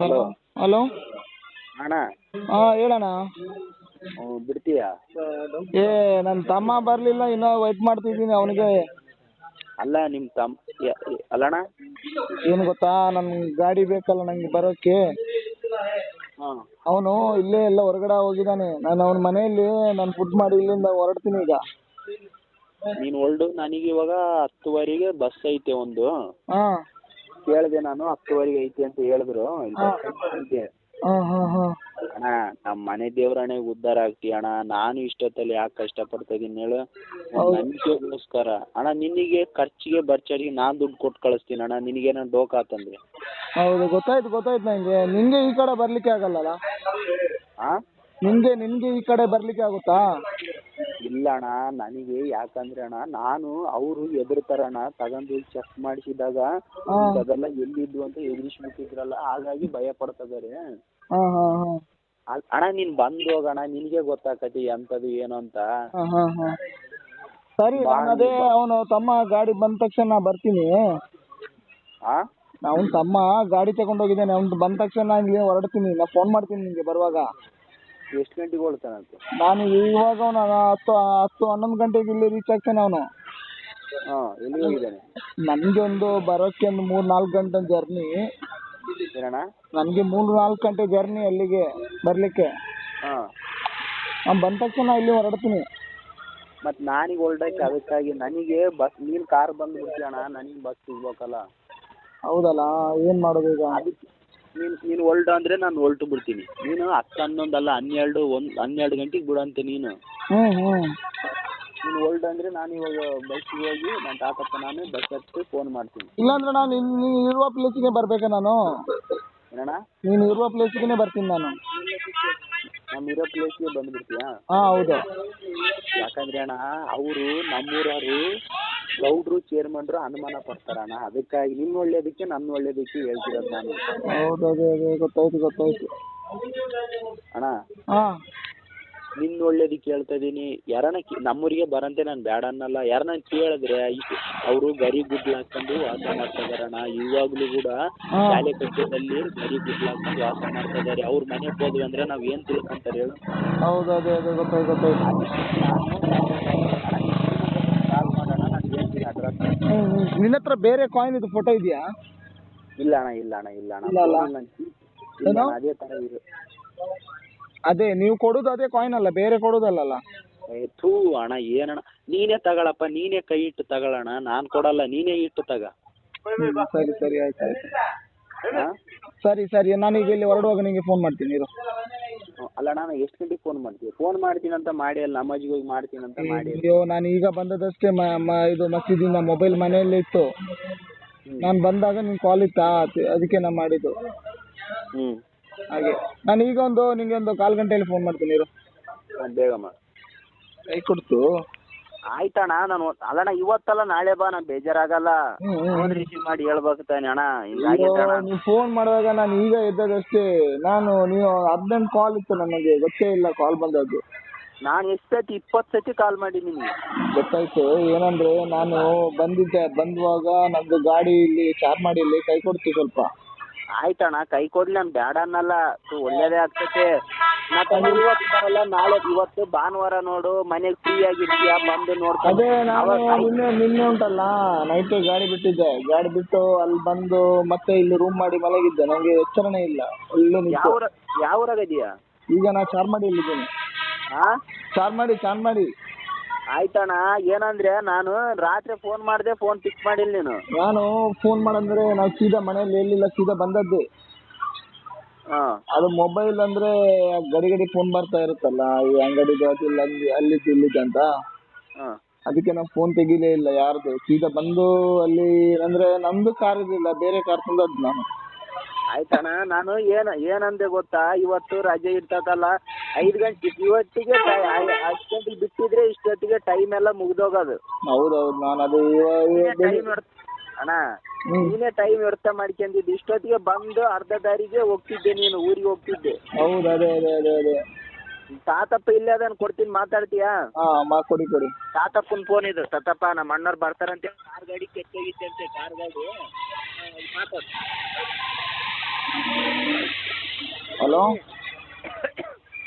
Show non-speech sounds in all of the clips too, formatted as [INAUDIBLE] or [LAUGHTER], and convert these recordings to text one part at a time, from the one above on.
Hello. Hello. ಅಣ್ಣ. ಹಾ ಹೇಳಣ್ಣ. ಹ್ಞೂ ಬಿಡ್ತೀಯಾ? ಏ ನನ್ನ ತಮ್ಮ ಬರಲಿಲ್ಲ ಇನ್ನೂ ವೆಯ್ಟ್ ಮಾಡ್ತಿದ್ದೀನಿ ಅವನಿಗೆ. ಅಲ್ಲ ನಿಮ್ಮ ತಮ್ಮ ಅಲ್ಲಣ್ಣ. ಏನು ಗೊತ್ತಾ ನನ್ನ ಗಾಡಿ ಬೇಕಲ್ಲ ನಂಗೆ ಬರೋಕೆ. ಹಾಂ. ಅವನು ಇಲ್ಲೇ ಎಲ್ಲ ಹೊರಗಡೆ ಹೋಗಿದ್ದಾನೆ ನಾನು ಅವನ ಮನೆಯಲ್ಲಿ ನಾನು ಫುಡ್ ಮಾಡಿ ಇಲ್ಲಿಂದ ಹೊರಡ್ತೀನಿ ಈಗ. ನೀನು ಹೊರಡು ನನಗೆ ಇವಾಗ ಹತ್ತುವರೆಗೆ ಬಸ್ ಐತೆ ಒಂದು. ಹಾಂ. ಕೇಳಿದೆ ನಾನು ಹತ್ತುವರೆಗೆ ಐತಿ ಅಂತ ಹೇಳಿದ್ರು. ಅಣ್ಣ ನಮ್ಮ ಮನೆ ದೇವ್ರಣೆ ಉದ್ಧಾರ ಆಗ್ತಿ ಅಣ್ಣ. ನಾನು ಇಷ್ಟೊತ್ತಲ್ಲಿ ಯಾಕೆ ಕಷ್ಟಪಡ್ತಾ ಇದೀನಿ ಹೇಳು. ನಂಬಿಕೆಗೋಸ್ಕರ. ಅಣ್ಣ ನಿನಗೆ ಖರ್ಚಿಗೆ ಬರ್ಚಾರಿಗೆ ನಾನು ದುಡ್ಡು ಕೊಟ್ಟು ಕಳಿಸ್ತೀನಿ ಅಣ್ಣ. ನಿನಗೇನೋ ಡೋಕ್ ಆತಂದ್ರೆ. ಹೌದು ಗೊತ್ತಾಯ್ತು ಗೊತ್ತಾಯ್ತು ನನಗೆ ನಿಂಗೆ ಈ ಕಡೆ ಬರಲಿಕ್ಕೆ ಆಗಲ್ಲಲ್ಲ? ಹಾಂ ನಿನಗೆ ನಿಮ್ಗೆ ಈ ಕಡೆ ಬರ್ಲಿಕ್ಕೆ ಆಗುತ್ತಾ? ಇಲ್ಲ ಅಣ್ಣ ನನಗೆ ಯಾಕಂದ್ರೆ ಅಣ್ಣ ನಾನು ಅವರು ಅಣ್ಣ ತಗೊಂಡು ಚೆಕ್ ಮಾಡಿಸಿದಾಗ. ಅದೆಲ್ಲ ಎಲ್ಲಿದ್ದು ಅಂತ ಎದುರಿಸ್ಬಿಟ್ಟಿದ್ರಲ್ಲ ಹಾಗಾಗಿ ಭಯ ಪಡ್ತಿದ್ದಾರೆ ಹಾಂ ಹಾಂ ಹಾಂ. ಅಣ್ಣ ನೀನ್ ಬಂದು ಹೋಗೋಣ ನಿನ್ಗೆ ಗೊತ್ತಾಕತಿ ಎಂಥದ್ದು ಏನು ಅಂತ. ಹಾಂ ಹಾಂ ಹಾಂ. ಸರಿ ನಾನು ಅದೇ ಅವನು ತಮ್ಮ ಗಾಡಿ ಬಂದ ತಕ್ಷಣ ನಾ ಬರ್ತೀನಿ. ಆ? ಅವನ ತಮ್ಮ ಗಾಡಿ ತಗೊಂಡೋಗಿದ್ದೇನೆ ಅವ್ನು ಬಂದ ತಕ್ಷಣ ನಾನು ಇಲ್ಲಿ ಹೊರಡ್ತೀನಿ ನಾ ಫೋನ್ ಮಾಡ್ತೀನಿ ನಿಮಗೆ ಬರುವಾಗ. ಎಷ್ಟು ಗಂಟೆಗೆ ಅಂತ? ನಾನು ಇವಾಗ ಅವನು ಹತ್ತು ಹತ್ತು ಹನ್ನೊಂದು ಗಂಟೆಗೆ ಇಲ್ಲಿ ರೀಚ್ ಆಗ್ತಾನೆ ಅವನು. ಹಾಂ ಎಲ್ಲಿ ಹೋಗಿದ್ದಾನೆ? ನನಗೆ ಒಂದು ಬರೋಕ್ಕೆ ಒಂದು ಮೂರು ನಾಲ್ಕು ಗಂಟೆ ಜರ್ನಿ ಏನಣ್ಣ? ನನಗೆ ಮೂರು ನಾಲ್ಕು ಗಂಟೆ ಜರ್ನಿ ಅಲ್ಲಿಗೆ ಬರಲಿಕ್ಕೆ. ಹಾಂ. ನಾನು ಬಂದ ತಕ್ಷಣ ಇಲ್ಲಿ ಹೊರಡ್ತೀನಿ. ಮತ್ತು ನಾನೀಗ ಹೊರಡಕ್ಕೆ ಅದಕ್ಕಾಗಿ ನನಗೆ ಬಸ್ ನೀನು ಕಾರ್ ಬಂದ್ಬಿಡ್ತೀಯ ಅಣ್ಣ ನನಗೆ ಬಸ್ ಸಿಗ್ಬೇಕಲ್ಲ. ಹೌದಲ್ಲ ಏನು ಮಾಡೋದು ಈಗ? ಅದಕ್ಕೆ ನೀನು ನೀನು ಅಂದ್ರೆ ಅಂದರೆ ನಾನು ಹೊಲ್ಟು ಬಿಡ್ತೀನಿ. ನೀನು ಹತ್ತು ಹನ್ನೊಂದು ಅಲ್ಲ ಹನ್ನೆರಡು ಒಂದು ಹನ್ನೆರಡು ಗಂಟೆಗೆ ಬಿಡಂತೆ ನೀನು. ಹ್ಞೂ ಹ್ಞೂ ನೀನು ಹೊಲ್ಡ್ ಅಂದರೆ ನಾನು ಇವಾಗ ಬಸ್ಸಿಗೆ ಹೋಗಿ ನನ್ನ ತಾತಪ್ಪ ನಾನು ಬಸ್ ಹತ್ತಿ ಫೋನ್ ಮಾಡ್ತೀನಿ. ಇಲ್ಲಾಂದ್ರೆ ನಾನು ಇನ್ನು ನೀನು ಇರುವ ಪ್ಲೇಸಿಗೆ ಬರಬೇಕಾ ನಾನು? ಏನಣ್ಣ? ನೀನು ಇರುವ ಪ್ಲೇಸಿಗೆ ಬರ್ತೀನಿ ನಾನು. ನಮ್ ಇರೋ ಪ್ಲೇಸ್ಗೆ ಬಂದ್ಬಿಡ್ತೀಯಾ? ಹಾಂ ಹೌದು. ಯಾಕಂದ್ರೆ ಅಣ್ಣ ಅವರು ನಮ್ಮೂರವರು ಗೌಡ್ರು ಚೇರ್ಮನ್ರು ಅನುಮಾನ ಪಡ್ತಾರಣ್ಣ ಅದಕ್ಕಾಗಿ ನಿನ್ನ ಒಳ್ಳೇದಕ್ಕೆ ನನ್ನ ಒಳ್ಳೇದಕ್ಕೆ ಹೇಳ್ತಿರೋದು ನಾನು. ಹೌದು ಅದೇ ಅದೇ ಗೊತ್ತಾಯ್ತು ಗೊತ್ತಾಯ್ತು. ಅಣ್ಣ ಹಾಂ. ನಿನ್ನ ಒಳ್ಳೇದಕ್ಕೆ ಹೇಳ್ತಾ ಇದೀನಿ. ಯಾರನ್ನ ನಮ್ಮೂರಿಗೆ ಬರಂತೆ ನಾನು ಬೇಡ ಅನ್ನಲ್ಲ. ಯಾರನ್ನ ಕೇಳಿದ್ರೆ ಅವರು ಗರಿ ಗುಡ್ಲು ಹಾಕೊಂಡು ವಾಸ ಮಾಡ್ತಾ ಇದಾರಣ್ಣ ಇವಾಗ್ಲೂ ಕೂಡ ಶಾಲೆ ಕಟ್ಟದಲ್ಲಿ ಗರಿ ಗುಡ್ಲು ಹಾಕೊಂಡು ವಾಸ ಮಾಡ್ತಾ ಇದಾರೆ. ಅವ್ರ ಮನೆಗೆ ಹೋದ್ವಿ ಅಂದ್ರೆ ನಾವ್ ಏನ್ ತಿಳ್ಕೊಂತಾರೆ ಹೇಳು. ಹೌದು ಅದೇ ಅದೇ. ಗೊತ್ತಾಯ್ತು ಗೊತ್ತಾಯ್ತು. ನಾನು ಹ್ಞೂ ನಿನ್ನ ಹತ್ರ ಬೇರೆ ಕಾಯಿನ್ ಇದು ಫೋಟೋ ಇದೆಯಾ? ಇಲ್ಲ ಅಣ್ಣ ಇಲ್ಲ ಅಣ್ಣ ಇಲ್ಲ ಅಣ್ಣ. ಇಲ್ಲ ಅಲ್ಲ? phone ಇಲ್ಲ ಇಲ್ಲ ಏನು? ಅಣ್ಣ, ಅದೇ ತರ ಇರು. ಅದೇ ನೀವು ಕೊಡೋದು ಅದೇ ಕಾಯಿನ್ ಅಲ್ಲ ಬೇರೆ ಕೊಡೋದಲ್ಲಲ್ಲ ಏ, ಥೂ ಅಣ್ಣ ಏನಣ್ಣ? ನೀನೇ ತಗೊಳಪ್ಪ ನೀನೇ ಕೈ ಇಟ್ಟು ತಗೊಳ್ಳೋಣ ನಾನು ಕೊಡಲ್ಲ ನೀನೇ ಇಟ್ಟು ತಗ. ಹ್ಮ್, ಸರಿ ಸರಿ ಆಯ್ತು ಆಯ್ತು. ಹಾ? ಸರಿ ಸರಿ ನಾನೀಗ ಇಲ್ಲಿ ಹೊರಡುವಾಗ ನಿಂಗೆ ಫೋನ್ ಮಾಡ್ತೀನಿ ಇರು. ಅಲ್ಲ ನಾನು ಎಷ್ಟು ಗಂಟೆಗೆ ಫೋನ್ ಮಾಡ್ತೀವಿ ಫೋನ್ ಮಾಡ್ತೀನಿ ಅಂತ ಮಾಡಿ ಅಲ್ಲ ನಮಾಜಿಗೆ ಹೋಗಿ ಮಾಡ್ತೀನಿ ಅಂತ ಮಾಡಿ ಅಯ್ಯೋ ನಾನು ಈಗ ಬಂದದಷ್ಟೇ ಮ ಮ- ಇದು ಮಸೀದಿನ ಮೊಬೈಲ್ ಮನೆಯಲ್ಲೇ ಇತ್ತು. ನಾನು ಬಂದಾಗ ನಿನ್ ಕಾಲ್ ಇತ್ತಾ? ಅದ್- ಅದಕ್ಕೆ ನಾನು ಮಾಡಿದ್ದು. ಹ್ಮ್. ಹಾಗೆ. ನಾನು ಈಗ ಒಂದು ನಿಮಗೆ ಒಂದು ಕಾಲ್ ಗಂಟೆಯಲ್ಲಿ ಫೋನ್ ಮಾಡ್ತೀನಿ ಇರು. ಬೇಗ ಮಾಡಿ. ಕೈ ಕೊಡ್ತು. ಆಯ್ತಣ್ಣ ನಾನು ಅಲ್ಲಣ್ಣ ಇವತ್ತಲ್ಲ ನಾಳೆ ಬಾ ನಾನು ಬೇಜಾರಾಗಲ್ಲ. ಹ್ಮ್, ಹ್ಮ್. ಫೋನ್ ರಿಸೀವ್ ಮಾಡಿ ಹೇಳ್ಬೇಕು ತಾನೆ ಅಣ್ಣ ಹಿಂಗಾಗೈತೆ ಅಣ್ಣ. ನೀವು ಫೋನ್ ಮಾಡುವಾಗ ನಾನು ಈಗ ಎದ್ದದಷ್ಟೇ ನಾನು ನೀವು ಹದಿನೆಂಟು ಕಾಲ್ ಇತ್ತು ನನಗೆ ಗೊತ್ತೇ ಇಲ್ಲ ಕಾಲ್ ಬಂದದ್ದು. ನಾನು ಎಷ್ಟು ಸತಿ ಇಪ್ಪತ್ತು ಸತಿ ಕಾಲ್ ಮಾಡಿದ್ದೀನಿ. ಗೊತ್ತಾಯ್ತು ಏನಂದ್ರೆ ನಾನು ಬಂದಿದ್ದೆ ಬಂದುವಾಗ ನಂದು ಗಾಡಿ ಇಲ್ಲಿ ಚಾರ್ ಮಾಡಿ ಇಲ್ಲಿ ಕೈ ಕೊಡ್ತೀವಿ ಸ್ವಲ್ಪ. ಆಯ್ತಣ್ಣ ಕೈ ಕೊಡ್ಲಿ ನಾನು ಬೇಡ ಅನ್ನಲ್ಲ. ಥು, ಒಳ್ಳೇದೇ ಆಗ್ತೈತೆ. ಮತ್ತೆ ಇವತ್ತು ಬರಲ್ಲ ನಾಳೆ ಇವತ್ತು ಭಾನುವಾರ ನೋಡು ಮನೆಗೆ ಫ್ರೀ ಆಗಿರ್ತೀಯ ಬಂದು ನೋಡ್ಕೊಂಡು ಅದೇ ನಾನು. ನಿನ್ನೆ ನಿನ್ನೆ ಉಂಟಲ್ಲ ನೈಟ್ ಗಾಡಿ ಬಿಟ್ಟಿದ್ದೆ. ಗಾಡಿ ಬಿಟ್ಟು ಅಲ್ಲಿ ಬಂದು ಮತ್ತೆ ಇಲ್ಲಿ ರೂಮ್ ಮಾಡಿ ಮಲಗಿದ್ದೆ. ನನಗೆ ಎಚ್ಚರನೇ ಇಲ್ಲ. ಒಳ್ಳೆ ನಿದ್ದೆ. ಯಾವ ಊರ ಯಾವ ಊರಾಗ ಇದೀಯಾ? ಈಗ ನಾ ಚಾರ್ಮಾಡಿಯಲ್ಲಿದ್ದೀನಿ. ಹಾ ಚಾರ್ಮಾಡಿ ಚಾರ್ಮಾಡಿ. ಆಯ್ತಣ್ಣ ಏನಂದ್ರೆ ನಾನು ರಾತ್ರಿ ಫೋನ್ ಮಾಡಿದೆ ಫೋನ್ ಪಿಕ್ ಮಾಡಿಲ್ಲ ನೀನು. ನಾನು ಫೋನ್ ಮಾಡಂದ್ರೆ ನಾವು ಸೀದಾ ಮನೆಯಲ್ಲಿ ಎಲ್ಲಿಲ್ಲ ಸೀದಾ ಬಂದದ್ದು. ಅದು ಮೊಬೈಲ್ ಅಂದ್ರೆ ಗಡಿ ಗಡಿ ಫೋನ್ ಬರ್ತಾ ಇರುತ್ತಲ್ಲ ಈ ಅಂಗಡಿ ಅಲ್ಲಿ ಇಲ್ಲ ಅಲ್ಲಿ ಅಲ್ಲಿದ್ದು ಇಲ್ಲಿದ್ದು ಅಂತ. ಅದಕ್ಕೆ ನಾವು ಫೋನ್ ತೆಗಿಲೇ ಇಲ್ಲ ಯಾರ್ದು. ಸೀದಾ ಬಂದು ಅಲ್ಲಿ ಅಂದ್ರೆ ನಮ್ದು ಕಾರ್ ಇರಲಿಲ್ಲ ಬೇರೆ ಕಾರ್ ತಂದದ್ದು ನಾನು. ಆಯ್ತಣ್ಣ ನಾನು ಏನು ಏನಂದೆ ಗೊತ್ತಾ? ಇವತ್ತು ರಜೆ ಇರ್ತದಲ್ಲ ಐದು ಗಂಟೆ ಇವತ್ತಿಗೆ ಗಂಟೆಗೆ ಬಿಟ್ಟಿದ್ರೆ ಇಷ್ಟೊತ್ತಿಗೆ ಟೈಮ್ ಎಲ್ಲ ಮುಗ್ದೋಗೋದು. ಹೌದೌದು ನಾನು ಅದು ಟೈಮ್ ಅಣ್ಣ. ನೀನೇ ಟೈಮ್ ವ್ಯರ್ಥ ಮಾಡ್ಕೊಂಡಿದ್ದು. ಇಷ್ಟೊತ್ತಿಗೆ ಬಂದು ಅರ್ಧ ದಾರಿಗೆ ಹೋಗ್ತಿದ್ದೆ ನೀನು ಊರಿಗೆ ಹೋಗ್ತಿದ್ದೆ. ಹೌದು ಅದೇ ಅದೇ ಅದೇ ಅದೇ. ತಾತಪ್ಪ ಇಲ್ಲೇ ಅದನ್ನ ಕೊಡ್ತೀನಿ ಮಾತಾಡ್ತೀಯಾ? ಹಾ ಮಾ ಕೊಡಿ ಕೊಡಿ. ತಾತಪ್ಪನ ಫೋನ್ ಇದು. ತಾತಪ್ಪ ನಮ್ಮ ಅಣ್ಣವ್ರು ಬರ್ತಾರಂತೆ. ಕಾರ್ ಗಾಡಿ ಕೆಟ್ಟೋಗಿತ್ತಂತೆ ಕಾರ್ ಗಾಡಿ. ಆ, ಮಾತಾಡು. ಹಲೋ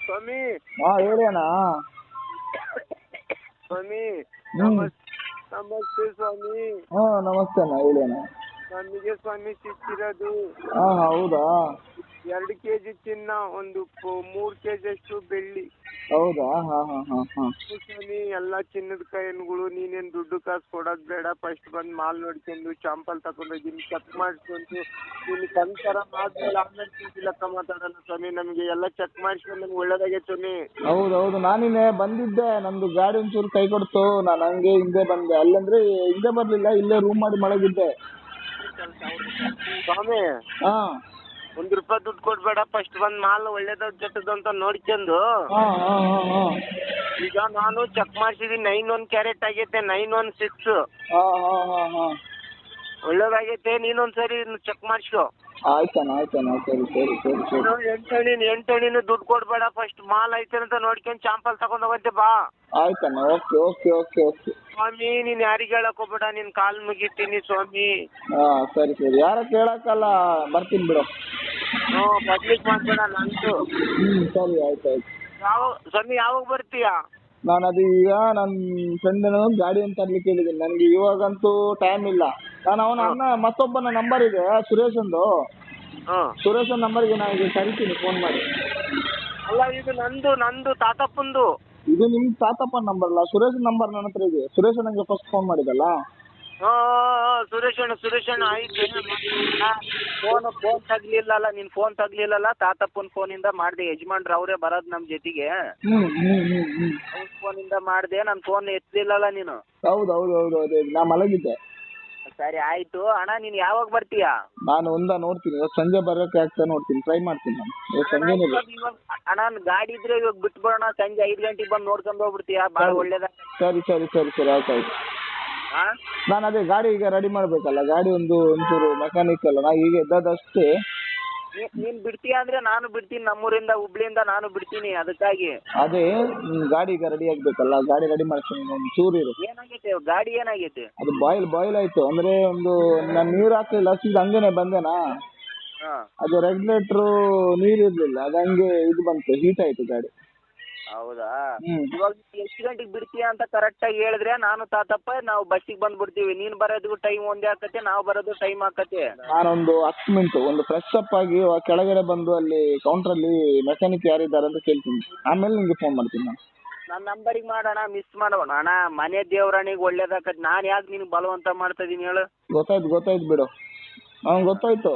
ಸ್ವಾಮಿ ಹಾ ಹೇಳಿ ಅಣ್ಣ ಸ್ವಾಮಿ ಹ್ಮ್. ನಮಸ್ತೆ ಸ್ವಾಮಿ ನಮಗೆ ಸ್ವಾಮಿ ಸಿಕ್ಕಿರೋದು. ಹಾ ಹೌದಾ? ಎರಡು ಕೆಜಿ ಚಿನ್ನ ಒಂದು ಪ- ಮೂರು ಕೆ ಜಿ ಅಷ್ಟು ಬೆಳ್ಳಿ. ಹೌದಾ? ಹಾ ಹಾ ಹಾ ಹಾ. ಸ್ವಾಮಿ ಎಲ್ಲ ಚಿನ್ನದ ಕಾಯಿನ್ಗಳು ನೀನೇನ್ ದುಡ್ಡು ಕಾಸು ಕೊಡೋದ್ ಬೇಡ. ಫಸ್ಟ್ ಬಂದ್ ಮಾಲ್ ನೋಡ್ಕೊಂಡು ಚಾಂಪಲ್ ತಗೊಂಡೋಗಿನಿ ಚೆಕ್ ಮಾಡಿಸ್ಕೊಂಡು ನೀನು ಸಂಸಾರ ಮಾಡ್ಮೇಲೆ ಆಮೇಲೆ ಚೀಟಿ ಲೆಕ್ಕ ಮಾತಾಡೋಣ ಸ್ವಾಮಿ. ನಮ್ಗೆ ಎಲ್ಲ ಚೆಕ್ ಮಾಡಿಸ್ಕೊಂಡು ನಮ್ಗೆ ಒಳ್ಳೇದಾಗೆ ಸ್ವಾಮಿ. ಹೌದೌದು ಹೌದು ನಾನಿನ್ನೆ ಬಂದಿದ್ದೆ. ನಂದು ಗಾಡಿ ಒಂಚೂರು ಕೈ ಕೊಡ್ತು ನಾನು ಹಂಗೆ ಹಿಂದೆ ಬಂದೆ. ಅಲ್ಲಂದ್ರೆ ಹಿಂದೆ ಬರ್ಲಿಲ್ಲ ಇಲ್ಲೇ ರೂಮ್ ಮಾಡಿ ಮಳಗಿದ್ದೆ ಸ್ವಾಮಿ ಹಾ. ಒಂದ್ ರೂಪಾಯಿ ದುಡ್ಡು ಕೊಡ್ಬೇಡ ಫಸ್ಟ್ ಬಂದ್ ಮಾಲ್ ಒಳ್ಳೇದ ಕೆಟ್ಟದ್ದು ಅಂತ ನೋಡ್ಕೊಂಡು. ಹಾ ಹಾ ಹಾ ಹಾ. ಈಗ ನಾನು ಚೆಕ್ ಮಾಡ್ಸಿದೀನಿ ನೈನ್ ಒನ್ ಕ್ಯಾರೆಟ್ ಆಗೈತೆ ನೈನ್ ಒನ್ ಸಿಕ್ಸ್ ಹಾ ಹಾ ಹಾ ಹಾ. ಒಳ್ಳೇದಾಗೈತೆ ನೀನೊಂದ್ಸರಿ ಚೆಕ್ ಮಾಡಿಸ್ಕೊ. ಆಯ್ತಣ್ಣ ಆಯ್ತಣ್ಣ ಸರಿ ಸರಿ ಸರಿ ಸರಿ. ಎಂಟಣಿನ ಎಂಟಣಿನ ದುಡ್ಡು ಕೊಡ್ಬೇಡ ಫಸ್ಟ್ ಮಾಲ್ ಐತೆ ಅಂತ ನೋಡ್ಕೊಂಡು ಚಾಂಪಲ್ ತಗೊಂಡ್ ಹೋಗಂತೆ ಬಾ. ಆಯ್ತಣ್ಣ ಓಕೆ ಓಕೆ ಓಕೆ ಓಕೆ ಸ್ವಾಮಿ ನೀನ್ ಯಾರಿಗೆ ಹೇಳಕ್ ಹೋಗ್ಬೇಡ ನಿನ್ ಕಾಲ್ ಮುಗಿತೀನಿ ಸ್ವಾಮಿ. ಹಾ ಸರಿ ಸರಿ. ಯಾರ ಕೇಳಕ್ಕಲ್ಲ ಬರ್ತೀನಿ ಬಿಡು. ಹ್ಮ್ ಪಬ್ಲಿಕ್ ಮಾಡ್ಬೇಡ ನಂದು. ಹ್ಮ್ ಸರಿ ಆಯ್ತು ಆಯ್ತು. ಯಾವಾಗ ಸ್ವಾಮಿ ಯಾವಾಗ ಬರ್ತೀಯಾ? ನಾನು ಅದು ಈಗ ನನ್ನ ಫ್ರೆಂಡ್ ಗಾಡಿ ಅಂತ ತರ್ಲಿಕ್ಕೆ ಹೇಳಿದ್ದೀನಿ ನನಗೆ ಇವಾಗಂತೂ ಟೈಮ್ ಇಲ್ಲ. ನಾನು ಅವನ ಅಣ್ಣ ಮತ್ತೊಬ್ಬನ ನಂಬರ್ ಇದೆ ಸುರೇಶಂದು. ಹ್ಮ್ ಸುರೇಶನ್ ನಂಬರ್ಗೆ ನಾನು ಈಗ ಕರಿತೀನಿ ಫೋನ್ ಮಾಡಿ. ಅಲ್ಲ ಇದು ನಂದು ನಂದು ತಾತಪ್ಪಂದು. ಇದು ನಿಮ್ ತಾತಪ್ಪ ನಂಬರ್ ಅಲ್ಲ? ಸುರೇಶ್ ನಂಬರ್ ನನ್ನ ಹತ್ರ ಇದೆ. ಸುರೇಶ್ ನಂಗೆ ಫಸ್ಟ್ ಫೋನ್ ಮಾಡಿದಲ್ಲ? ಹಾ ಸುರೇಶ್ ಅಣ್ಣ ಸುರೇಶ್ ಅಣ್ಣ ಆಯ್ತು. ಫೋನ್ ಫೋನ್ ತಗ್ಲಿಲ್ಲಲ್ಲ ನಿನ್ ಫೋನ್ ತಗ್ಲಿಲ್ಲಲ್ಲ ತಾತಪ್ಪನ ಫೋನಿಂದ ಮಾಡ್ದೆ. ಯಜಮಾನ್ರು ಅವರೇ ಬರೋದು ನಮ್ ಜೊತೆಗೆ. ಹ್ಮ್ ಹ್ಮ್ ಹ್ಞೂ ಹ್ಞೂ ಫೋನಿಂದ ಮಾಡ್ದೆ ನನ್ನ ಫೋನ್ ಎತ್ತಲಿಲ್ಲಲ್ಲ ನೀನು. ಹೌದು ಹೌದು ಹೌದು ಹೌದು ನಾ ಮಲಗಿದ್ದೆ. ಸರಿ ಆಯ್ತು. ಅಣ್ಣ ನೀನ್ ಯಾವಾಗ ಬರ್ತೀಯಾ? ನಾನು ಒಂದ ನೋಡ್ತೀನಿ. ಇವತ್ತು ಸಂಜೆ ಬರೋಕೆ ಆಗ್ತಾ ನೋಡ್ತೀನಿ. ಟ್ರೈ ಮಾಡ್ತೀನಿ ನಾನು. ಇವತ್ತು ಸಂಜೆನೇ ಇವಾಗ- ಇವಾಗ ಅಣ್ಣ ನನ್ ಗಾಡಿ ಇದ್ರೆ ಇವಾಗ ಬಿಟ್ಬಿಡೋಣ. ಸಂಜೆ ಐದು ಗಂಟೆಗೆ ಬಂದು ನೋಡ್ಕೊಂಡ್ ಹೋಗ್ಬಿಡ್ತೀಯಾ? ಬಹಳ ಒಳ್ಳೇದ. ಸರಿ ಸರಿ ಸರಿ ಸರಿ ಆಯ್ತು ಆಯ್ತು. ಹಾ ನಾನು ಅದೇ ಗಾಡಿ ಈಗ ರೆಡಿ ಮಾಡಬೇಕಲ್ಲ. ಗಾಡಿ ಒಂದು ಒಂಚೂರು ಮೆಕ್ಯಾನಿಕ್ ಅಲ್ಲ. ನಾ ಈಗ ಇದ್ದದಷ್ಟೇ ನೀನ್ ಬಿಡ್ತೀಯ ಅಂದ್ರೆ ನಾನು ಬಿಡ್ತೀನಿ ನಮ್ಮೂರಿಂದ ಹುಬ್ಳಿಯಿಂದ ನಾನು ಬಿಡ್ತೀನಿ ಅದಕ್ಕಾಗಿ. ಅದೇ ಗಾಡಿ ಈಗ ರೆಡಿ ಆಗ್ಬೇಕಲ್ಲ ಗಾಡಿ ರೆಡಿ ಮಾಡ್ತೀನಿ ಒಂದು ಚೂರು ಇರು. ಏನಾಗೈತೆ ಗಾಡಿ ಏನಾಗೈತೆ? ಅದು ಬಾಯ್ಲ್ ಬಾಯ್ಲ್ ಆಯ್ತು ಅಂದ್ರೆ ಒಂದು ನಾನು ನೀರು ಹಾಕಲಿಲ್ಲ ಸೀದಾ ಹಂಗೇನೆ ಬಂದೆನಾ? ಹಾ. ಅದು ರೆಗ್ಯುಲೇಟ್ರು ನೀರು ಇರ್ಲಿಲ್ಲ ಅದು ಹಂಗೆ ಇದು ಬಂತು ಹೀಟ್ ಆಯ್ತು ಗಾಡಿ. ಹೌದಾ? ಇವಾಗ ಎಷ್ಟು ಗಂಟೆಗೆ ಬಿಡ್ತೀಯ ಅಂತ ಕರೆಕ್ಟಾಗಿ ಹೇಳಿದ್ರೆ ನಾನು ತಾತಪ್ಪ ನಾವು ಬಸ್ಸಿಗೆ ಬಂದ್ಬಿಡ್ತೀವಿ. ನೀನು ಬರೋದು ಟೈಮ್ ಒಂದೇ ಆಕತೆ ನಾವು ಬರೋದು ಟೈಮ್ ಆಕತೆ ನಾನೊಂದು ಹತ್ತು ಮಿನಿಟ್ ಒಂದು ಫ್ರೆಶ್ ಅಪ್ ಆಗಿ ಆ ಕೆಳಗಡೆ ಬಂದು ಅಲ್ಲಿ ಕೌಂಟ್ರಲ್ಲಿ ಮೆಕ್ಯಾನಿಕ್ ಯಾರಿದ್ದಾರೆ ಅಂತ ಕೇಳ್ತೀನಿ. ಆಮೇಲೆ ನಿಮಗೆ ಫೋನ್ ಮಾಡ್ತೀನಿ ನಾನು. ನನ್ನ ನಂಬರಿಗೆ ಮಾಡೋಣ ಮಿಸ್ ಮಾಡೋಣ. ಅಣ್ಣ ಮನೆ ದೇವ್ರಣಿಗೆ ಒಳ್ಳೇದಾಕತ್. ನಾನು ಯಾಕೆ ನಿನ್ ಬಲವಂತ ಮಾಡ್ತಾ ಇದೀನಿ ಹೇಳು? ಗೊತ್ತಾಯ್ತು ಗೊತ್ತಾಯ್ತು ಬಿಡು. ಹಾಂ ಗೊತ್ತಾಯ್ತು.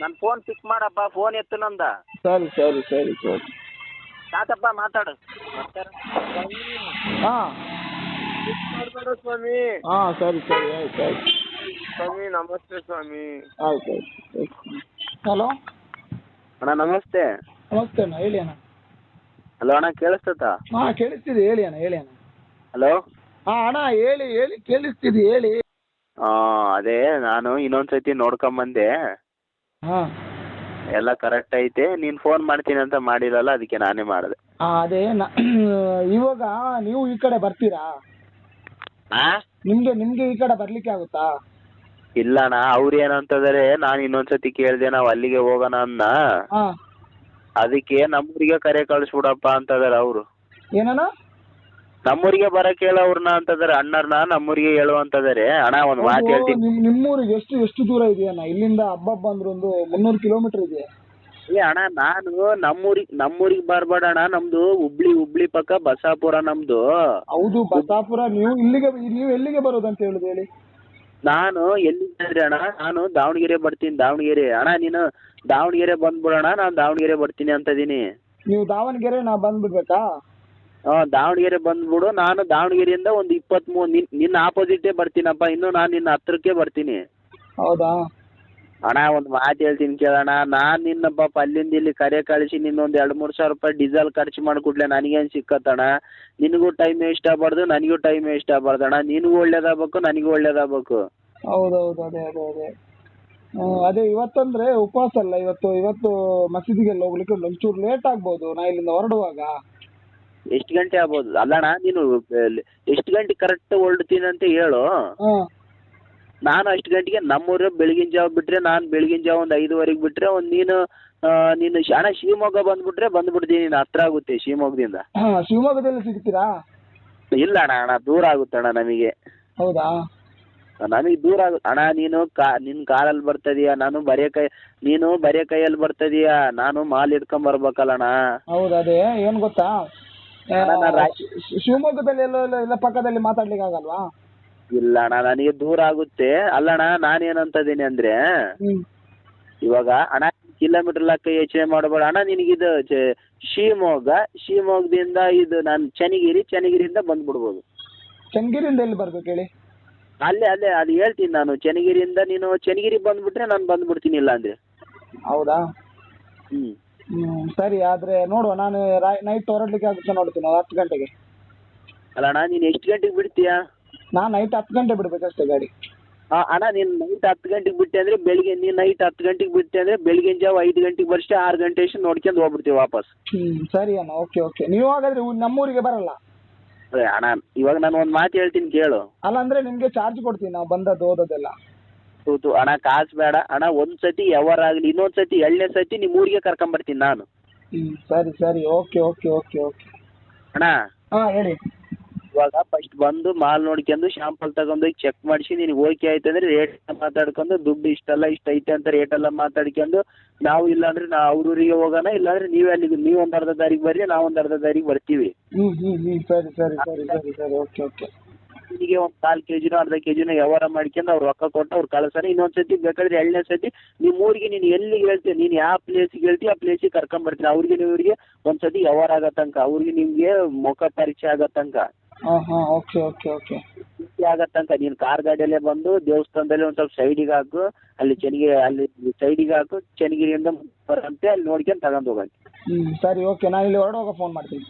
ನನ್ನ ಫೋನ್ ಪಿಕ್ ಮಾಡಪ್ಪ ಫೋನ್ ಎತ್ತು ನಂದ. ಸರಿ ಸರಿ ಸರಿ ಸರಿ. ತಾತಪ್ಪ ಮಾತಾಡು. ಹಾಂ. ಮಾಡ್ಬೇಡ ಸ್ವಾಮಿ ಹಾ ಸರಿ ಸರಿ ಆಯ್ತು ಆಯ್ತು. ಸ್ವಾಮಿ ನಮಸ್ತೆ ಸ್ವಾಮಿ. ಆಯ್ತು ಆಯ್ತು ಹಲೋ? ಅಣ್ಣ ನಮಸ್ತೆ. ನಮಸ್ತೆ ಅಣ್ಣ ಹೇಳಿ ಅಣ್ಣ. ಹಲೋ ಅಣ್ಣ ಕೇಳಿಸ್ತತಾ ಹಾ ಕೇಳಿಸ್ತಿದೆ ಹೇಳಿ ಅಣ್ಣ ಹೇಳಿ ಅಣ್ಣ. ಹಲೋ? ಹಾ ಅಣ್ಣ ಹೇಳಿ ಹೇಳಿ ಕೇಳಿಸ್ತಿದೆ ಹೇಳಿ. ಅದೇ ನಾನು ಇನ್ನೊಂದ್ಸತಿ ನೋಡ್ಕೊಂಬಂದೆ. ಹಾಂ. ಎಲ್ಲ ಕರೆಕ್ಟ್ ಐತೆ. ನೀನ್ ಫೋನ್ ಮಾಡ್ತೀನಿ ಅಂತ ಮಾಡಿರಲ್ಲ ಅದಕ್ಕೆ ನಾನೇ ಮಾಡಿದೆ. ಅದೇ ನ [CLEARS THROAT] ಇವಾಗ ನೀವು ಈ ಕಡೆ ಬರ್ತೀರಾ? ಆ? ನಿಮ್ಗೆ ನಿಮಗೆ ಈ ಕಡೆ ಬರ್ಲಿಕ್ಕೆ ಆಗುತ್ತಾ? ಇಲ್ಲಣ್ಣ ಅವ್ರು ಏನಂತಂದರೆ ನಾನು ಇನ್ನೊಂದ್ಸತಿ ಕೇಳ್ದೆ ನಾವು ಅಲ್ಲಿಗೆ ಹೋಗೋಣ ಅನ್ನ ಹಾಂ. ಅದಕ್ಕೆ ನಮ್ಮೂರಿಗೆ ಕರೆ ಕಳಿಸ್ಬಿಡಪ್ಪ ಅಂತದಾರೆ ಅವರು. ಏನಣ್ಣ? ನಮ್ಮೂರಿಗೆ ಬರಕ್ ಹೇಳ ಅವ್ರನ್ನ ಅಂತದಾರೆ ಅಣ್ಣರ್ನ ನಮ್ಮೂರಿಗೆ ಹೇಳು ಅಂತದಾರೆ ಅಣ್ಣ ಒಂದು ಮಾತು ಹೇಳ್ತೀನಿ. ನಿಮ್ ನಿಮ್ಮೂರಿಗೆ ಎಷ್ಟು ಎಷ್ಟು ದೂರ ಇದೆಯಣ್ಣ ಇಲ್ಲಿಂದ ಹಬ್ಬ ಬಂದ್ರು ಒಂದು ಮುನ್ನೂರು ಕಿಲೋಮೀಟರ್ ಇದೆ ಏ ಅಣ್ಣ ನಾನು ನಮ್ಮೂರಿಗೆ ನಮ್ಮೂರಿಗೆ ಬರಬೇಡ ಅಣ್ಣ. ನಮ್ದು ಹುಬ್ಳಿ ಹುಬ್ಳಿ ಪಕ್ಕ ಬಸಾಪುರ ನಮ್ದು. ಹೌದು ಬಸಾಪುರ. ನೀವು ಇಲ್ಲಿಗೆ ನೀವು ಎಲ್ಲಿಗೆ ಬರೋದಂತ ಹೇಳುದು ಹೇಳಿ. ನಾನು ಎಲ್ಲಿದ್ದೆ ಅಣ್ಣ? ನಾನು ದಾವಣಗೆರೆ ಬರ್ತೀನಿ ದಾವಣಗೆರೆ. ಅಣ್ಣ ನೀನು ದಾವಣಗೆರೆ ಬಂದ್ಬಿಡೋಣ ನಾನು ದಾವಣಗೆರೆ ಬರ್ತೀನಿ ಅಂತ ಇದೀನಿ ನೀವು ದಾವಣಗೆರೆ ನಾ ಬಂದ್ಬಿಡ್ಬೇಕಾ? ಹಾಂ ದಾವಣಗೆರೆ ಬಂದ್ಬಿಡು. ನಾನು ದಾವಣಗೆರೆಯಿಂದ ಒಂದು ಇಪ್ಪತ್ತ್ಮೂರು ನಿನ್ ನಿನ್ನ ಎ ಬರ್ತೀನಪ್ಪ. ಇನ್ನು ನಾನು ನಿನ್ನ ಹತ್ರಕ್ಕೆ ಬರ್ತೀನಿ. ಹೌದಾ? ಅಣ್ಣ ಒಂದು ಮಾತು ಹೇಳ್ತೀನಿ ಕೇಳಣ್ಣ ನಾನು ನಿನ್ನ ಪಾಪ ಅಲ್ಲಿಂದ ಇಲ್ಲಿ ಕರೆ ಕಳಿಸಿ ನಿನ್ನೊಂದು ಎರಡ್ ಮೂರ್ ಸಾವಿರ ರೂಪಾಯಿ ಡೀಸೆಲ್ ಖರ್ಚು ಮಾಡಿಕೊಡ್ಲೆ ನನಗೇನು ಸಿಕ್ಕತ್ತಣ್ಣ ನಿನಗೂ ಟೈಮ್ ಇಷ್ಟ ಆಗಬಾರ್ದು ನನಗೂ ಟೈಮ್ ಇಷ್ಟ ಆಗಬಾರ್ದು ಅಣ್ಣ. ನಿನಗೂ ಒಳ್ಳೇದಾಗಬೇಕು ನನಗೂ ಒಳ್ಳೇದಾಗಬೇಕು. ಹೌದೌದು ಅದೇ ಅದೇ ಅದೇ. ಅದೇ ಇವತ್ತಂದ್ರೆ ಉಪವಾಸ ಅಲ್ಲ. ಇವತ್ತು ಇವತ್ತು ಮಸೀದಿಗೆಲ್ಲ ಹೋಗ್ಲಿಕ್ಕೆ. ಒಂಚೂರು ಲೇಟ್ ಆಗ್ಬೋದು. ನಾ ಇಲ್ಲಿಂದ ಹೊರಡುವಾಗ. ಎಷ್ಟು ಗಂಟೆ ಆಗ್ಬೋದು? ಅಲ್ಲಣ್ಣ ನೀನು ಎಷ್ಟು ಗಂಟೆ ಕರೆಕ್ಟ್ ಹೊರಡ್ತೀನಿ ಅಂತ ಹೇಳು. ನಾನು ಅಷ್ಟು ಗಂಟೆಗೆ ನಮ್ಮೂರ ಬೆಳಗಿನ ಜಾವ ಬಿಟ್ರೆ ನಾನು ಬೆಳಗಿನ ಜಾವ ಒಂದ್ ಐದುವರೆಗೆ ಬಿಟ್ರೆ ಒಂದ್ ನೀನು ಆ, ನೀನು ಶಿವಮೊಗ್ಗ ಅಣ್ಣ ಶಿವಮೊಗ್ಗ ಬಂದ್ಬಿಟ್ರೆ ಬಂದ್ಬಿಡ್ತೀನಿ ನೀನು ಹತ್ರ ಆಗುತ್ತೆ ಶಿವಮೊಗ್ಗದಿಂದ. ಹಾ ಶಿವಮೊಗ್ಗದಲ್ಲಿ ಸಿಗ್ತೀರಾ? ಇಲ್ಲ ಅಣ್ಣ ಅಣ್ಣ ದೂರ ಆಗುತ್ತೆ ಅಣ್ಣ ನಮಗೆ. ಹೌದಾ? ನಮಗೆ ದೂರ ಆಗುತ್ತೆ. ಅಣ್ಣ ನೀನು ಕಾ ನಿನ್ನ ಕಾರಲ್ಲಿ ಬರ್ತದೀಯ? ನಾನು ಬರೇ ಕೈ ನೀನು ಬರೇ ಕೈಯಲ್ಲಿ ಬರ್ತದೀಯ? ನಾನು ಮಾಲ್ ಹಿಡ್ಕೊಂಡ್ ಬರ್ಬೇಕಲ್ಲಣ್ಣ. ಹೌದಾ ಅದೇ ಏನ್ ಗೊತ್ತಾ? ಅಣ್ಣ, ರಾಯ್- ಶಿವಮೊಗ್ಗದಲ್ಲಿ ಎಲ್ಲೋ ಎಲ್ಲ ಎಲ್ಲ ಪಕ್ಕದಲ್ಲಿ ಮಾತಾಡ್ಲಿಕ್ಕೆ ಆಗಲ್ವಾ ಇಲ್ಲ ಅಣ್ಣ ನನಗೆ ದೂರ ಆಗುತ್ತೆ. ಅಲ್ಲಣ್ಣ ನಾನೇನಂತ ಇದೀನಿ ಅಂದ್ರೆ ಹ್ಮ್. ಇವಾಗ ಅಣ್ಣ ಕಿಲೋಮೀಟರ್ ಲೆಕ್ಕ ಯೋಚನೆ ಮಾಡಬೇಡ. ಅಣ್ಣ ನಿನಗಿದು ಚ- ಶಿವಮೊಗ್ಗ ಶಿವಮೊಗ್ಗದಿಂದ ಇದು ನಾನು ಚನ್ನಗಿರಿ ಚನ್ನಗಿರಿಯಿಂದ ಬಂದ್ಬಿಡ್ಬೋದು. ಚನ್ನಗಿರಿಯಿಂದ ಎಲ್ಲಿ ಬರ್ಬೇಕು ಹೇಳಿ ಅಲ್ಲೇ ಅಲ್ಲೇ ಅದು ಹೇಳ್ತೀನಿ ನಾನು. ಚನ್ನಗಿರಿಯಿಂದ ನೀನು ಚನ್ನಗಿರಿ ಬಂದ್ಬಿಟ್ರೆ ನಾನು ಬಂದ್ಬಿಡ್ತೀನಿ ಇಲ್ಲ ಅಂದ್ರೆ ಹೌದಾ ಹ್ಞೂ ಹ್ಮ್ ಸರಿ ಆದ್ರೆ ನೋಡುವ ನಾನು ನೈಟ್ ಹೊರಡ್ಲಿಕ್ಕೆ ಆಗುತ್ತೆ ನೋಡ್ತೀನಿ ಹತ್ತು ಗಂಟೆಗೆ. ಅಲ್ಲ ಅಣ್ಣ ನೀನು ಎಷ್ಟು ಗಂಟೆಗೆ ಬಿಡ್ತೀಯಾ? ನಾನು ನೈಟ್ ಹತ್ತು ಗಂಟೆ ಬಿಡ್ಬೇಕಷ್ಟೇ ಗಾಡಿ. ಅಣ್ಣ ನೀನು ನೈಟ್ ಹತ್ತು ಗಂಟೆಗೆ ಬಿಟ್ಟೆ ಅಂದ್ರೆ ಬೆಳಿಗ್ಗೆ ನೀನು ನೈಟ್ ಹತ್ತು ಗಂಟೆಗೆ ಬಿಟ್ಟೆ ಅಂದ್ರೆ ಬೆಳಿಗ್ಗೆ ಜಾವ ಐದು ಗಂಟೆಗೆ ಬರ್ಷ್ಟೇ ಆರು ಗಂಟೆ ಅಷ್ಟು ನೋಡ್ಕೊಂಡು ಹೋಗ್ಬಿಡ್ತೀವಿ ವಾಪಸ್. ಹ್ಮ್ ಸರಿ ಅಣ್ಣ ಓಕೆ ಓಕೆ ನೀವು ಹಾಗಾದ್ರೆ ನಮ್ಮೂರಿಗೆ ಬರಲ್ಲ? ಅದೇ ಅಣ್ಣ ಇವಾಗ ನಾನು ಒಂದು ಮಾತು ಹೇಳ್ತೀನಿ ಕೇಳು. ಅಲ್ಲ ಅಂದ್ರೆ ನಿಮ್ಗೆ ಚಾರ್ಜ್ ಕೊಡ್ತೀನಿ ನಾವು ಬಂದದ್ದು ತೂತು ಅಣ್ಣ ಕಾಸು ಬೇಡ. ಅಣ್ಣ ಒಂದು ಸತಿ ಯಾವಾರಾಗಲಿ ಇನ್ನೊಂದು ಸತಿ ಎರಡನೇ ಸತಿ ನಿಮ್ಮ ಊರಿಗೆ ಕರ್ಕೊಂಬರ್ತೀನಿ ನಾನು. ಹ್ಮ್ ಸರಿ ಸರಿ. Okay okay okay okay. ಅಣ್ಣ? ಹಾ ಹೇಳಿ. ಇವಾಗ ಫಸ್ಟ್ ಬಂದು ಮಾಲ್ ನೋಡ್ಕೊಂಡು ಶಾಂಪಲ್ ತಗೊಂಡು ಚೆಕ್ ಮಾಡಿಸಿ ನಿನಗೆ ಓಕೆ ಆಯ್ತು ಅಂದರೆ ರೇಟ್ ಮಾತಾಡ್ಕೊಂಡು ದುಡ್ಡು ಇಷ್ಟೆಲ್ಲ ಇಷ್ಟ ಐತೆ ಅಂತ ರೇಟೆಲ್ಲ ಮಾತಾಡ್ಕೊಂಡು ನಾವು ಇಲ್ಲಾಂದ್ರೆ ನಾವು ಅವ್ರ ಊರಿಗೆ ಹೋಗೋಣ ಇಲ್ಲಾಂದ್ರೆ ನೀವೇ ಅಲ್ಲಿಗೆ ನೀವು ಒಂದು ಅರ್ಧ ತಾರೀಕು ಬರ್ರಿ ನಾವು ಒಂದು ಅರ್ಧ ತಾರೀಕು ಬರ್ತೀವಿ. ಹ್ಮ್ ಹ್ಮ್ ಹ್ಮ್ ಸರಿ ಸರಿ ಸರಿ ಸರಿ ಸರಿ ಓಕೆ ಓಕೆ. ನಿನಗೆ ಒಂದ್ ಕಾಲ್ ಕೆ ಜಿನೋ ಅರ್ಧ ಕೆ ಜಿನೋ ವ್ಯವಹಾರ ಮಾಡ್ಕೊಂಡು ಅವ್ರು ರೊಕ್ಕ ಕೊಟ್ಟು ಅವ್ರು ಕಳ್ಸಾನೆ ಇನ್ನೊಂದು ಸತಿ ಬೇಕಾದ್ರೆ ಎರಡನೇ ಸತಿ ನಿಮ್ಮ ಊರಿಗೆ ನೀನು ಎಲ್ಲಿಗೆ ಹೇಳ್ತೀಯ? ನೀನು ಯಾವ ಪ್ಲೇಸಿಗೆ ಹೇಳ್ತೀಯ? ಆ ಪ್ಲೇಸಿಗೆ ಕರ್ಕೊಂಬರ್ತೀನಿ ಅವ್ರಿಗೆ ನೀವ್ರಿಗೆ ಒಂದು ಸತಿ ವ್ಯವಹಾರ ಆಗೋ ತನಕ ಅವ್ರಿಗೆ ನಿಮಗೆ ಮುಖ ಪರಿಚಯ ಆಗೋ ತನಕ. ಹಾ ಹಾ ಓಕೆ ಓಕೆ ಓಕೆ ತನಕ. ನೀನು ಕಾರ್ ಗಾಡಿಯಲ್ಲೇ ಬಂದು ದೇವಸ್ಥಾನದಲ್ಲಿ ಒಂದ್ ಸ್ವಲ್ಪ ಸೈಡಿಗೆ ಹಾಕು. ಅಲ್ಲಿ ಚೆನ್ನಗಿರಿ ಅಲ್ಲಿ ಸೈಡಿಗೆ ಹಾಕು. ಚೆನ್ನಗಿರಿಯಿಂದ ಬರಂತೆ. ಅಲ್ಲಿ ನೋಡ್ಕೊಂಡು ತಗೊಂಡು ಹೋಗಂತೆ ಸರಿ ಓಕೆ ನಾನು ಇಲ್ಲಿ ಹೊರಡುವಾಗ ಫೋನ್ ಮಾಡ್ತೀನಿ.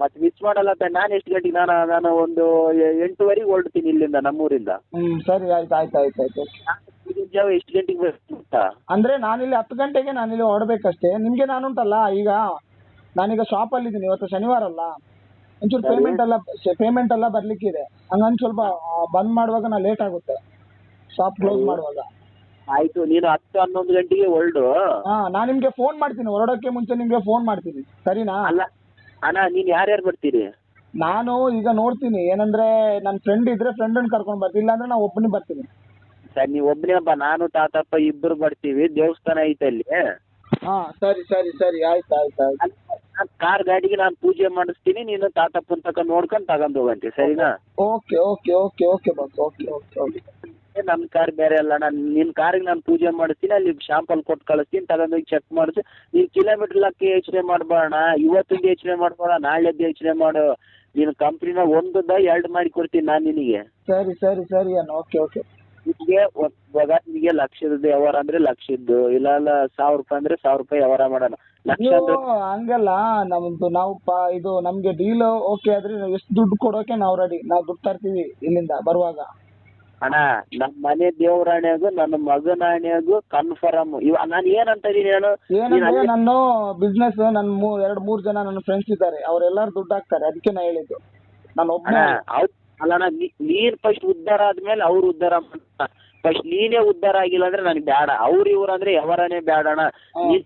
ಮತ್ತೆ ಮಿಸ್ ಮಾಡಲ್ಲ ಅಂತ ನಾನು ಎಷ್ಟು ಗಂಟೆಗೆ ನಾನು ನಾನು ಒಂದು ಎಂಟುವರೆಗೆ ಹೊರಡ್ತೀನಿ ಇಲ್ಲಿಂದ ನಮ್ಮೂರಿಂದ. ಹ್ಮ್ ಸರಿ ಆಯ್ತು ಆಯ್ತು ಆಯ್ತು ಆಯ್ತು. ಬೆಳಗಿನ ಜಾವ ಎಷ್ಟು ಗಂಟೆಗೆ ಬರ್ತೀನಿ ಅಂತ ಅಂದ್ರೆ ನಾನಿಲ್ಲಿ ಹತ್ತು ಗಂಟೆಗೆ ನಾನಿಲ್ಲಿ ಹೊರಡ್ಬೇಕಷ್ಟೇ. ನಿಮ್ಗೆ ನಾನುಂಟಲ್ಲ ಈಗ ನಾನೀಗ ಅಲ್ಲಿ ಇದ್ದೀನಿ ಇವತ್ತು ಶನಿವಾರ ಅಲ್ಲ. ಒಂಚೂರು ಪೇಮೆಂಟ್ ಎಲ್ಲ ಪೇಮೆಂಟ್ ಎಲ್ಲ ಬರ್ಲಿಕ್ಕಿದೆ ಹಂಗಂದ್ ಸ್ವಲ್ಪ ಬಂದ್ ಮಾಡುವಾಗ ನಾ ಲೇಟ್ ಆಗುತ್ತೆ. Shop close. ಮಾಡುವಾಗ. ಆಯ್ತು ನೀನು ಹತ್ತು ಹನ್ನೊಂದು ಗಂಟೆಗೆ ಹೊರಡು. ಹಾ ನಾನು ನಿಮ್ಗೆ ಫೋನ್ ಮಾಡ್ತೀನಿ. ಹೊರಡೋಕೆ ಮುಂಚೆ ನಿಮ್ಗೆ ಫೋನ್ ಮಾಡ್ತೀನಿ. ಸರಿನಾ? ಅಲ್ಲ ಅಣ್ಣ ನೀನು ಯಾರ್ಯಾರು ಬರ್ತೀರಿ? ನಾನು ಈಗ ನೋಡ್ತೀನಿ. ಏನಂದ್ರೆ ನನ್ನ ಫ್ರೆಂಡ್ ಇದ್ರೆ ಫ್ರೆಂಡನ್ನ ಕರ್ಕೊಂಡು ಬರ್ತೀನಿ. ಇಲ್ಲಾಂದ್ರೆ ನಾ ಒಬ್ಬನೇ ಬರ್ತೀನಿ. ಸರ್ ನೀವ್ ಒಬ್ಬನೇ ಬಾ. ನಾನು ತಾತಪ್ಪ ಇಬ್ಬರು ಬರ್ತೀವಿ. ದೇವಸ್ಥಾನ ಐತೆ ಅಲ್ಲಿ. ಹಾ ಸರಿ ಸರಿ ಸರಿ. ಆಯ್ತು ಆಯ್ತು ಆಯ್ತು. ನಾನು ಕಾರ್ ಗಾಡಿಗೆ ನಾನು ಪೂಜೆ ಮಾಡಿಸ್ತೀನಿ. ನೀನು ತಾತಪ್ಪನ ತಕ ನೋಡ್ಕೊಂಡು ತಗೊಂಡ್ ಹೋಗಂತೆ. ಸರಿನಾ? Okay okay okay okay boss okay okay okay. ನನ್ನ ಕಾರ್ ಬೇರೆ ಅಲ್ಲ ನಾನು ನಿನ್ನ ಕಾರಿಗೆ ನಾನು ಪೂಜೆ ಮಾಡಿಸ್ತೀನಿ ಅಲ್ಲಿ ಶಾಂಪಲ್ ಕೊಟ್ಟು ಕಳಿಸ್ತೀನಿ ತಗೊಂಡೋಗಿ ಚೆಕ್ ಮಾಡಿಸಿ. ನೀನು ಕಿಲೋಮೀಟರ್ ಲೆಕ್ಕ ಯೋಚನೆ ಮಾಡಬೇಡ ಇವತ್ತಿಂದ ಯೋಚನೆ ಮಾಡಬೇಡ ನಾಳೆದ್ದು ಯೋಚನೆ ಮಾಡು. ನೀನು ಕಂಪ್ನಿನ ಒಂದದ ಎರಡು ಮಾಡಿ ಕೊಡ್ತೀನಿ ನಾನು ನಿನಗೆ. ಸರಿ ಸರಿ ಸರಿ ಅಣ್ಣ ಓಕೆ ಓಕೆ ನಿಮಗೆ ಇವಾಗ ನಿಮಗೆ ಲಕ್ಷದ ವ್ಯವಹಾರ ಅಂದ್ರೆ ಲಕ್ಷದ್ದು ಇಲ್ಲ ಅಲ್ಲ ಸಾವಿರ ರೂಪಾಯಿ ಅಂದ್ರೆ ಸಾವಿರ ರೂಪಾಯಿ ವ್ಯವಹಾರ ಮಾಡೋಣ. ಲಕ್ಷ ನೀವು ಅಂದ್ರೆ ಹಂಗಲ್ಲ ನಮ್ದು ನಾವು ಪ ಇದು ನಮ್ಗೆ ಡೀಲ್ ಓಕೆ ಆದ್ರೆ ಎಷ್ಟು ದುಡ್ಡು ಕೊಡೋಕೆ ನಾವು ರೆಡಿ ನಾವು ದುಡ್ಡು ತರ್ತೀವಿ ಇಲ್ಲಿಂದ ಬರುವಾಗ. ಅಣ್ಣ ನಮ್ಮ ಮನೆ ದೇವರಾಣೆಗೂ ನನ್ನ ಮಗನ ಹಣೆಗೂ ಕನ್ಫರ್ಮ್ ಇವ ನಾನು ಏನಂತ ಇದೀನಿ ಹೇಳು? ನೀನ್ ಏನಂದ್ರೆ ಅಲ್ಲಿ- ನಾನು ಬಿಸ್ನೆಸ್ ನನ್ನ ಮೂ ಎರಡು ಮೂರು ಜನ ನನ್ನ ಫ್ರೆಂಡ್ಸ್ ಇದ್ದಾರೆ. ಅವ್ರೆಲ್ಲಾರು ದುಡ್ಡು ಹಾಕ್ತಾರೆ. ಅದಕ್ಕೆ ನಾ ಹೇಳಿದ್ದು. ನಾನು ಅಣ್ಣ ಅವ್ರು ಅಲ್ಲಣ್ಣ ನೀ- ನೀನ್ ಫಸ್ಟ್ ಉದ್ಧಾರ ಆದ್ಮೇಲೆ ಅವ್ರು ಉದ್ಧಾರ ಫಸ್ಟ್ ನೀನೇ ಉದ್ಧಾರ ಆಗಿಲ್ಲ ಅಂದ್ರೆ ನನಗೆ ಬೇಡ ಅವ್ರು ಇವ್ರ ಅಂದ್ರೆ ಯಾವರನೇ ಬೇಡಣ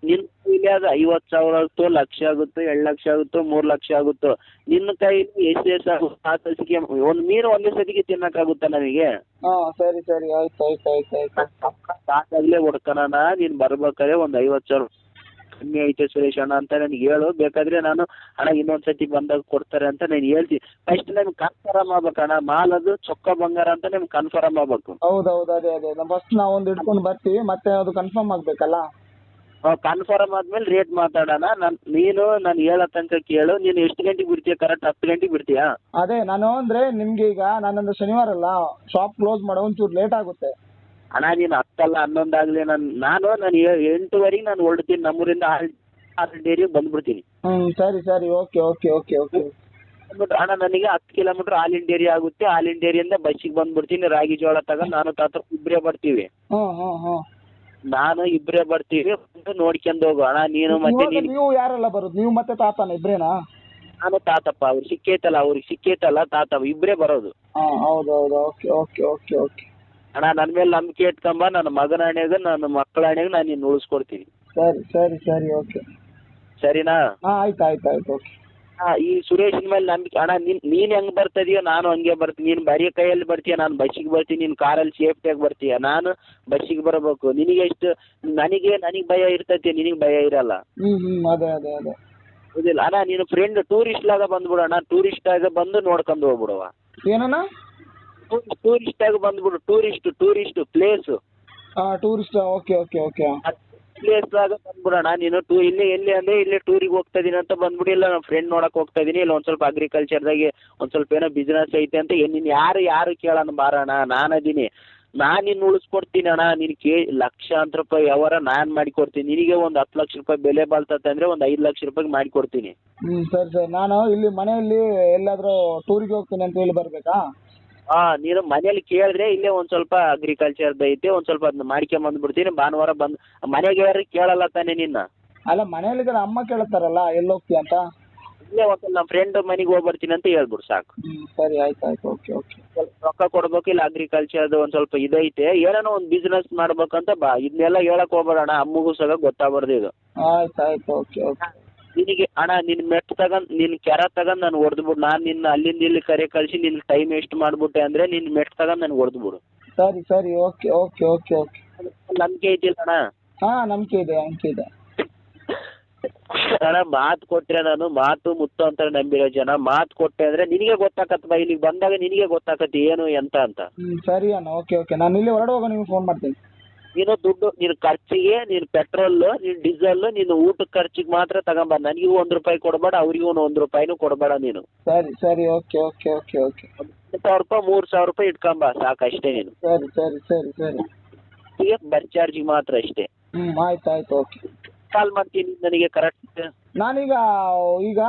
ನಿನ್ ಕೈಲಿ ಅದು ಐವತ್ತು ಸಾವಿರ ಆಗುತ್ತೋ ಲಕ್ಷ ಆಗುತ್ತೋ ಎರಡು ಲಕ್ಷ ಆಗುತ್ತೋ ಮೂರ್ ಲಕ್ಷ ಆಗುತ್ತೋ ನಿನ್ನ ಕೈಲಿ ಎಷ್ಟು ಎಷ್ಟು ಆಗುತ್ತೋ ಆ ಸಸಿಗೆ ಒಂದ್ ಮೀನು ಒಂದೇ ಸತಿಗೆ ತಿನ್ನಕ್ಕಾಗುತ್ತಾ ನನಗೆ? ಹಾ ಸರಿ ಸರಿ ಆಯ್ತು ಆಯ್ತು ಆಯ್ತು ಆಯ್ತು. ಸಾಕಾಗ್ಲೇ ಹೊಡ್ಕಣ ನೀನ್ ಬರ್ಬೇಕಾದ್ರೆ ಒಂದ್ ಐವತ್ ಸಾವಿರ ಕಮ್ಮಿ ಐತೆ ಸುರೇಶ್ ಅಣ್ಣ ಅಂತ ನನ್ಗೆ ಹೇಳು. ಬೇಕಾದ್ರೆ ನಾನು ಅಣ್ಣ ಇನ್ನೊಂದ್ ಸತಿ ಬಂದಾಗ ಕೊಡ್ತಾರೆ ಅಂತ ನಾನು ಹೇಳ್ತೀನಿ. ಫಸ್ಟ್ ನಿಮ್ಗೆ ಕನ್ಫರ್ಮ್ ಆಗ್ಬೇಕಣ್ಣ ಮಾಲ್ ಅದು ಚೊಕ್ಕ ಬಂಗಾರ ಅಂತ ನಿಮ್ಗೆ ಕನ್ಫರ್ಮ್ ಆಗ್ಬೇಕು. ಹೌದೌದು ಅದೇ ಅದೇ. ಫಸ್ಟ್ ನಾವು ಒಂದು ಹಿಡ್ಕೊಂಡು ಬರ್ತೀವಿ ಮತ್ತೆ ಅದು ಕನ್ಫರ್ಮ್ ಆಗ್ಬೇಕಲ್ಲ? ಕನ್ಫರ್ಮ್ ಆದ್ಮೇಲೆ ರೇಟ್ ಮಾತಾಡೋಣ. ನನ್ ನೀನು ನಾನು ಹೇಳೋ ತನಕ ಕೇಳು. ನೀನು ಎಷ್ಟು ಗಂಟೆಗೆ ಬಿಡ್ತೀಯ? ಕರೆಕ್ಟ್ ಹತ್ತು ಗಂಟೆಗೆ ಬಿಡ್ತೀಯಾ? ಅದೇ ನಾನು ಅಂದ್ರೆ ನಿಮ್ಗೆ ಈಗ ನಾನೊಂದು ಶನಿವಾರ ಅಲ್ಲ ಶಾಪ್ ಕ್ಲೋಸ್ ಮಾಡೋ ಒಂಚೂರು ಲೇಟ್ ಆಗುತ್ತೆ. ಅಣ್ಣ ನೀನು ಹತ್ತಲ್ಲ ಹನ್ನೊಂದಾಗ್ಲಿ ನಾನು ನಾನು ನಾನು ಎಂಟುವರೆಗೆ ನಾನು ಹೊರಡ್ತೀನಿ ನಮ್ಮೂರಿಂದ ಆರು ಡೇರಿಗೆ ಬಂದ್ಬಿಡ್ತೀನಿ. ಹ್ಮ್ ಸರಿ ಸರಿ ಓಕೆ ಓಕೆ ಓಕೆ ಓಕೆ. ಅಣ್ಣ ನನಗೆ ಹತ್ತು ಕಿಲೋಮೀಟರ್ ಆಲ್ ಏರಿಯಾ ಆಗುತ್ತೆ. ಆಲ್ ಡೇರಿಯಿಂದ ಬಸ್ಸಿಗೆ ಬಂದ್ಬಿಡ್ತೀನಿ ರಾಗಿ ಜೋಳ ತಗೊಂಡು ನಾನು ತಾತ್ರ ಇಬ್ಬರೇ ಬರ್ತೀವಿ. ಹ್ಮ್ ಹ್ಮ್ ಹ್ಮ್. ನಾನು ಇಬ್ಬರೇ ಬರ್ತೀವಿ ಬಂದು ನೋಡ್ಕೊಂಡು ಹೋಗು ಅಣ್ಣ ನೀನು ಮತ್ತೆ ಇವಾಗ ನೀನು ನೀವು ಯಾರೆಲ್ಲ ಬರೋದು? ನೀವು ಮತ್ತೆ ತಾತನ ಇಬ್ರೇನಾ? ನಾನು ತಾತಪ್ಪ ಅವ್ರು ಸಿಕ್ಕೈತಲ್ಲ ಅವ್ರಿಗೆ ಸಿಕ್ಕೈತಲ್ಲ ತಾತ ಇಬ್ಬರೇ ಬರೋದು. ಹಾ ಹೌದು ಹೌದು ಓಕೆ ಓಕೆ ಓಕೆ ಓಕೆ. ಅಣ್ಣ ನನ್ನ ಮೇಲೆ ನಂಬಿಕೆ ಇಟ್ಕೊಂಬ ನನ್ನ ಮಗನ ಹಣೆಗೆ ನನ್ನ ಮಕ್ಕಳ ಹಣೆಗೆ ನಾನು ನಿನ್ನ ಉಳಿಸ್ಕೊಡ್ತೀನಿ. ಸರಿ ಸರಿ ಸರಿ ಓಕೆ ಸರಿನಾ? ಹಾಂ ಆಯ್ತು ಆಯ್ತು ಆಯ್ತು ಓಕೆ ಹಾ, ಈ ಸುರೇಶ್ ಮೇಲೆ ನಂಬಿಕೆ ಅಣ್ಣ ನೀನ್ ನೀನ್ ಹೆಂಗ್ ಬರ್ತದೀಯೋ ನಾನು ಹಂಗೆ ಬರ್ತೀನಿ. ನೀನ್ ಬರೀ ಕೈಯಲ್ಲಿ ಬರ್ತೀಯ ನಾನು ಬಸ್ಸಿಗೆ ಬರ್ತೀನಿ ನಿನ್ ಕಾರಲ್ಲಿ ಸೇಫ್ಟಿಯಾಗಿ ಬರ್ತೀಯ ನಾನು ಬಸ್ಸಿಗೆ ಬರಬೇಕು. ನಿನಗೆ ಎಷ್ಟು ನನಗೆ ನನಗೆ ಭಯ ಇರ್ತೈತಿ ನಿನಗ್ ಭಯ ಇರಲ್ಲ. ಹ್ಞೂ ಹ್ಞೂ ಅದೇ ಅದೇ ಅದೇ. ಹೌದಿಲ್ಲ ಅಣ್ಣ ನೀನು ಫ್ರೆಂಡ್ ಟೂರಿಸ್ಟ್ ಆಗ ಬಂದ್ಬಿಡೋಣ ಟೂರಿಸ್ಟ್ ಆಗ ಬಂದು ನೋಡ್ಕೊಂಡು ಹೋಗ್ಬಿಡುವ. ಏನಣ್ಣ? ಟೂರಿಸ್ಟ್ ಆಗಿ ಬಂದ್ಬಿಡು ಟೂರಿಸ್ಟ್ ಟೂರಿಸ್ಟ್ ಪ್ಲೇಸ್ ಆ tourist okay okay okay place ಆಗ ಬಂದ್ಬಿಡೋಣ. ನೀನು ಟೂ ಇಲ್ಲಿ ಎಲ್ಲಿ ಅಂದ್ರೆ ಇಲ್ಲಿ ಟೂರಿಗೆ ಹೋಗ್ತಾ ಇದೀನಿ ಅಂತ ಬಂದ್ಬಿಡಿ. ಇಲ್ಲ ನಮ್ಮ ಫ್ರೆಂಡ್ ನೋಡಕ್ ಹೋಗ್ತಾ ಇದೀನಿ. ಇಲ್ಲ ಒಂದ್ ಸ್ವಲ್ಪ ಅಗ್ರಿಕಲ್ಚರ್ದಾಗೆ ಒಂದ್ ಸ್ವಲ್ಪ ಏನೋ ಬಿಸ್ನೆಸ್ ಐತೆ ಅಂತ ನೀನ್ ಯಾರು ಯಾರು ಕೇಳೋಣ ಬಾರಣ್ಣ ನಾನು ಅದೀನಿ. ನಾನು ನಿನ್ನ ಉಳಿಸ್ಕೊಡ್ತೀನಿ ಅಣ್ಣ. ನಿನ್ ಕೇ ಲಕ್ಷಾಂತರ ರೂಪಾಯಿ ವ್ಯವಹಾರ ನಾನು ಮಾಡಿಕೊಡ್ತೀನಿ. ನಿನಗೆ ಒಂದು ಹತ್ತು ಲಕ್ಷ ರೂಪಾಯಿ ಬೆಲೆ ಬಾಳ್ತತ್ತೆ ಅಂದ್ರೆ ಒಂದು ಐದು ಲಕ್ಷ ರೂಪಾಯಿಗೆ ಮಾಡಿಕೊಡ್ತೀನಿ. ಹ್ಞೂ ಸರಿ ಸರಿ. ನಾನು ಇಲ್ಲಿ ಮನೆಯಲ್ಲಿ ಎಲ್ಲಾದರೂ ಟೂರಿಗೆ ಹೋಗ್ತೀನಿ ಅಂತ ಹೇಳಿ ಬರಬೇಕಾ? ಹಾಂ ನೀನು ಮನೇಲಿ ಕೇಳಿದ್ರೆ ಇಲ್ಲೇ ಒಂದು ಸ್ವಲ್ಪ ಅಗ್ರಿಕಲ್ಚರ್ದು ಐತೆ ಒಂದು ಸ್ವಲ್ಪ ಅದನ್ನ ಮಾಡ್ಕೊಂಬಂದ್ಬಿಡ್ತೀನಿ ಭಾನುವಾರ ಬಂದು ಮನೆಗೆ ಯಾರು ಕೇಳಲ್ಲ ತಾನೇ ನಿನ್ನ? ಅಲ್ಲ ಮನೇಲಿ ಅಮ್ಮ ಕೇಳ್ತಾರಲ್ಲ ಎಲ್ಲಿ ಹೋಗ್ತೀಯ ಅಂತ? ಇಲ್ಲೇ ಒಂದು ನಮ್ಮ ಫ್ರೆಂಡ್ ಮನೆಗೆ ಹೋಗಿ ಬರ್ತೀನಿ ಅಂತ ಹೇಳ್ಬಿಡು ಸಾಕು. ಸರಿ ಆಯ್ತು ಆಯ್ತು ಓಕೆ ಓಕೆ. ಸ್ವಲ್ಪ ರೊಕ್ಕ ಕೊಡ್ಬೇಕು ಇಲ್ಲ ಅಗ್ರಿಕಲ್ಚರ್ದು ಒಂದು ಸ್ವಲ್ಪ ಇದೈತೆ. ಏನೋ ಒಂದು ಬಿಸ್ನೆಸ್ ಮಾಡ್ಬೇಕಂತ ಬಾ ಇದನ್ನೆಲ್ಲ ಹೇಳಕ್ ಹೋಗ್ಬೇಡಣ ಅಮ್ಮಗೂ ಸಹ ಗೊತ್ತಾಗ್ಬಾರ್ದು ಇದು. ಆಯ್ತು ಆಯ್ತು ಓಕೆ ಓಕೆ. ನಿನಗೆ ಅಣ್ಣ ನಿನ್ನ ಮೆಟ್ ತಗೊಂಡ್ ನಿನ್ನ ಕೆರ ತಗೊಂಡ್ ನಾನು ಹೊಡೆದ್ಬಿಡು ನಾನು ನಿನ್ನ ಅಲ್ಲಿಂದ ಇಲ್ಲಿ ಕರೆ ಕಳಿಸಿ ನಿನ್ನ ಟೈಮ್ ವೇಸ್ಟ್ ಮಾಡ್ಬಿಟ್ಟೆ ಅಂದ್ರೆ ನಿನ್ನ ಮೆಟ್ ತಗೊಂಡ್ ನಾನು ಹೊಡೆದ್ಬಿಡು ಸರಿ ಸರಿ ಓಕೆ ಓಕೆ ಓಕೆ ಓಕೆ. ನಂಬಿಕೆ ಇದೆಯಲ್ಲ ಅಣ್ಣ? ಹಾ ನಂಬಿಕೆ ಇದೆ ನಂಬಿಕೆ ಇದೆ. ಅಣ್ಣ ಮಾತು ಕೊಟ್ಟರೆ ನಾನು ಮಾತು ಮುತ್ತು ಅಂತ ನಂಬಿರೋ ಜನ. ಮಾತು ಕೊಟ್ಟೆ ಅಂದ್ರೆ ನಿನಗೆ ಗೊತ್ತಾಗತ್ತೆ ಬಾ ಇಲ್ಲಿಗೆ ಬಂದಾಗ ನಿನಗೆ ಗೊತ್ತಾಗತ್ತೆ ಏನು ಎಂತ ಅಂತ. ಹ್ಞೂ ಸರಿ ಅಣ್ಣ ಓಕೆ ಓಕೆ. ನಾನು ಇಲ್ಲಿ ಹೊರಡುವಾಗ ನಿಮ್ಗೆ ಫೋನ್ ಮಾಡ್ತೀನಿ. ನೀನು ದುಡ್ಡು ನೀನು ಖರ್ಚಿಗೆ ನೀನು ಪೆಟ್ರೋಲ್ ನೀನು ಡೀಸೆಲ್ ನೀನು ಊಟದ ಖರ್ಚಿಗೆ ಮಾತ್ರ ತಗೊಂಬ ನನಗೂ ಒಂದ್ ರೂಪಾಯಿ ಕೊಡಬೇಡ ಅವರಿಗೂ ಒಂದು ರೂಪಾಯಿನೂ ಕೊಡಬೇಡ ನೀನು. ಸರಿ ಸರಿ ಓಕೆ ಓಕೆ ಓಕೆ ಓಕೆ. ಸಾವಿರ ರೂಪಾಯಿ ಮೂರು ಸಾವಿರ ರೂಪಾಯಿ ಇಟ್ಕೊಂಬ ಸಾಕು ಅಷ್ಟೇ ನೀನು. ಸರಿ ಸರಿ ಸರಿ ಸರಿ. ಈಗ ಬಸ್ ಚಾರ್ಜಿಗೆ ಮಾತ್ರ ಅಷ್ಟೇ. ಹ್ಮ್ ಆಯ್ತು ಆಯ್ತು ಓಕೆ. ಕಾಲ್ ಮಾಡ್ತೀನಿ ನನಗೆ ಕರೆಕ್ಟ್ ನಾನೀಗ ಈಗ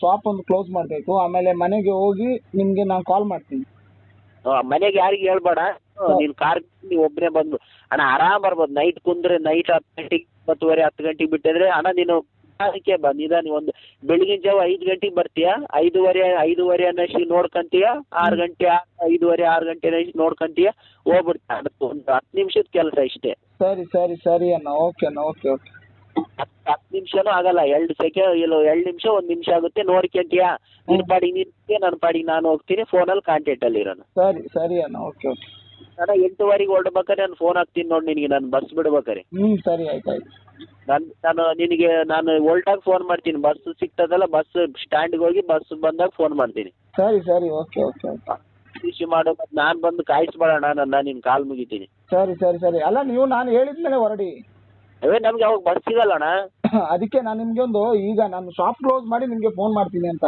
ಶಾಪ್ ಒಂದು ಕ್ಲೋಸ್ ಮಾಡ್ಬೇಕು ಆಮೇಲೆ ಮನೆಗೆ ಹೋಗಿ ನಿಮ್ಗೆ ನಾನು ಕಾಲ್ ಮಾಡ್ತೀನಿ. ಮನೆಗೆ ಯಾರಿಗೆ ಹೇಳ್ಬೇಡ ನೀನ್ ಕಾರ್ ನೀವು ಒಬ್ಬನೇ ಬಂದು ಅಣ್ಣ ಆರಾಮ್ ಬರ್ಬೋದು. ನೈಟ್ ಕುಂದ್ರೆ ನೈಟ್ ಹತ್ತು ಗಂಟೆಗೆ ಇಪ್ಪತ್ತುವರೆ ಹತ್ತು ಗಂಟೆಗೆ ಬಿಟ್ಟಿದ್ರೆ ಅಣ್ಣ ನೀನು ಅದಕ್ಕೆ ಬಾ. ನಿಧಾನ ಒಂದು ಬೆಳಗಿನ ಜಾವ ಐದು ಗಂಟೆಗೆ ಬರ್ತೀಯ? ಐದುವರೆ ಐದೂವರೆ ಅನ್ನಷ್ಟು ನೋಡ್ಕಂತೀಯ? ಆರು ಗಂಟೆ ಐದುವರೆ ಆರು ಗಂಟೆ ಅನ್ನೋಷ್ಟು ನೋಡ್ಕೊಂತೀಯ? ಹೋಗ್ಬಿಡ್ತೀಯ ಅದಕ್ಕೆ ಒಂದು ಹತ್ತು ನಿಮಿಷದ ಕೆಲಸ ಇಷ್ಟೇ. ಸರಿ ಸರಿ ಸರಿ ಅಣ್ಣ. ಓಕೆ ಅಣ್ಣ ಓಕೆ ಓಕೆ ಹತ್ತು ಹತ್ತು ನಿಮಿಷನೂ ಆಗಲ್ಲ. ಎರಡು ಸೆಕೆಂಡ್ ಇಲ್ಲ ಎರಡು ನಿಮಿಷ ಒಂದು ನಿಮಿಷ ಆಗುತ್ತೆ. ನೋಡ್ಕೊಂತೀಯ? ನಿನ್ನ ಪಾಡಿಗೆ ನೀನು ನನ್ನ ಪಾಡಿಗೆ ನಾನು ಹೋಗ್ತೀನಿ. ಫೋನಲ್ಲಿ ಕಾಂಟ್ಯಾಕ್ಟಲ್ಲಿ ಇರೋಣ. ಸರಿ ಸರಿ ಅಣ್ಣ. ಓಕೆ ಓಕೆ ನಾನು ಎಂಟೂವರೆಗೆ ಹೊರಡ್ಬೇಕಾರೆ ನಾನು ಫೋನ್ ಹಾಕ್ತೀನಿ ನೋಡಿ ನಿನಗೆ ನಾನು ಬಸ್ ಬಿಡ್ಬೇಕಾರೆ ಹ್ಞೂ ಸರಿ ಆಯ್ತು ಆಯ್ತು. ನಾನು ನಾನು ನಿನಗೆ ನಾನು ಹೊಲ್ಟಾಗ ಫೋನ್ ಮಾಡ್ತೀನಿ. ಬಸ್ ಸಿಗ್ತದಲ್ಲ ಬಸ್ ಸ್ಟ್ಯಾಂಡ್ಗೆ ಹೋಗಿ ಬಸ್ ಬಂದಾಗ ಫೋನ್ ಮಾಡ್ತೀನಿ. ಸರಿ ಸರಿ ಓಕೆ ಓಕೆ ಓಕೆ. ಮಾಡು ಮಾಡೋ ಮತ್ತೆ ನಾನು ಬಂದು ಕಾಯಿಸ್ಬೇಡಣ ನನ್ನ ನಿನ್ನ ಕಾಲ್ ಮುಗಿತೀನಿ. ಸರಿ ಸರಿ ಸರಿ. ಅಲ್ಲ ನೀವು ನಾನು ಹೇಳಿದ್ಮೇಲೆ ಹೊರಡಿ. ಅವೇ ನಮ್ಗೆ ಅವಾಗ ಬಸ್ ಸಿಗಲ್ಲಣ್ಣ ಅದಕ್ಕೆ ನಾನು ನಿಮಗೆ ಒಂದು ಈಗ ನಾನು ಶಾಪ್ ಕ್ಲೋಸ್ ಮಾಡಿ ನಿಮಗೆ ಫೋನ್ ಮಾಡ್ತೀನಿ ಅಂತ.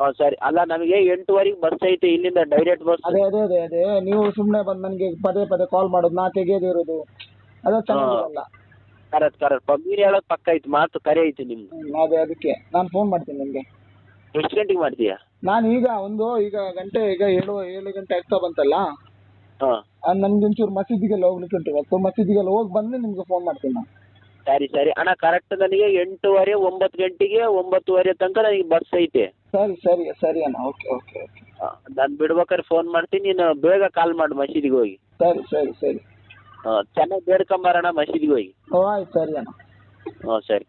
ಹಾಂ ಸರಿ. ಅಲ್ಲ ನಮಗೆ ಎಂಟುವರೆಗೆ ಬಸ್ ಐತೆ ಇಲ್ಲಿಂದ ಡೈರೆಕ್ಟ್ ಬಸ್ ಅದೇ ಅದೇ ಅದೇ ಅದೇ. ನೀವು ಸುಮ್ಮನೆ ಬಂದು ನನಗೆ ಪದೇ ಪದೇ ಕಾಲ್ ಮಾಡೋದು ನಾ ತೆಗೆಯೋದು ಇರೋದು. ಅದು ಚೆನ್ನಾಗಿರಲ್ಲ. ಕರೆಕ್ಟ್ ಕರೆಕ್ಟ್ ನೀನು ಹೇಳೋದು ಪಕ್ಕ ಐತೆ ಮಾತು ಕರೆ ಐತೆ ನಿಮ್ದು. ಹ್ಮ್, ಅದೇ ಅದಕ್ಕೆ. ನಾನು ಫೋನ್ ಮಾಡ್ತೀನಿ ನಿಮಗೆ. ಎಷ್ಟು ಗಂಟೆಗೆ ಮಾಡ್ತೀಯಾ? ನಾನು ಈಗ ಒಂದು ಈಗ ಗಂಟೆ ಈಗ ಏಳು ಏಳು ಗಂಟೆ ಆಗ್ತಾ ಬಂತಲ್ಲ? ಹಾಂ. ನನ್ಗೆ ಒಂಚೂರು ಮಸೀದಿಗೆಲ್ಲ ಹೋಗ್ಲಿಕ್ಕೆ ಉಂಟು ಇವತ್ತು. ಮಸೀದಿಗೆಲ್ಲ ಹೋಗಿ ಬಂದು ನಿಮ್ಗೆ ಫೋನ್ ಮಾಡ್ತೀನಿ ನಾನು. ಸರಿ ಸರಿ. ಅಣ್ಣ ಕರೆಕ್ಟ್ ನನಗೆ ಎಂಟೂವರೆ ಒಂಬತ್ತು ಗಂಟೆಗೆ ಒಂಬತ್ತುವರೆ ತನಕ ನನಗೆ ಬಸ್ ಐತೆ. ಸರಿ ಸರಿ ಸರಿ ಅಣ್ಣ. ಓಕೆ ಓಕೆ ಓಕೆ ನಾನು ಬಿಡ್ಬೇಕಾದ್ರೆ ಫೋನ್ ಮಾಡ್ತೀನಿ. ನೀನು ಬೇಗ ಕಾಲ್ ಮಾಡು ಮಸೀದಿಗೆ ಹೋಗಿ. ಸರಿ ಸರಿ ಸರಿ. ಹಾಂ ಚೆನ್ನಾಗಿ ಬೇಡ್ಕೊಂಬರೋಣ ಮಸೀದಿಗೆ ಹೋಗಿ. ಓ ಆಯ್ತು ಸರಿ ಅಣ್ಣ. ಹ್ಞೂ ಸರಿ.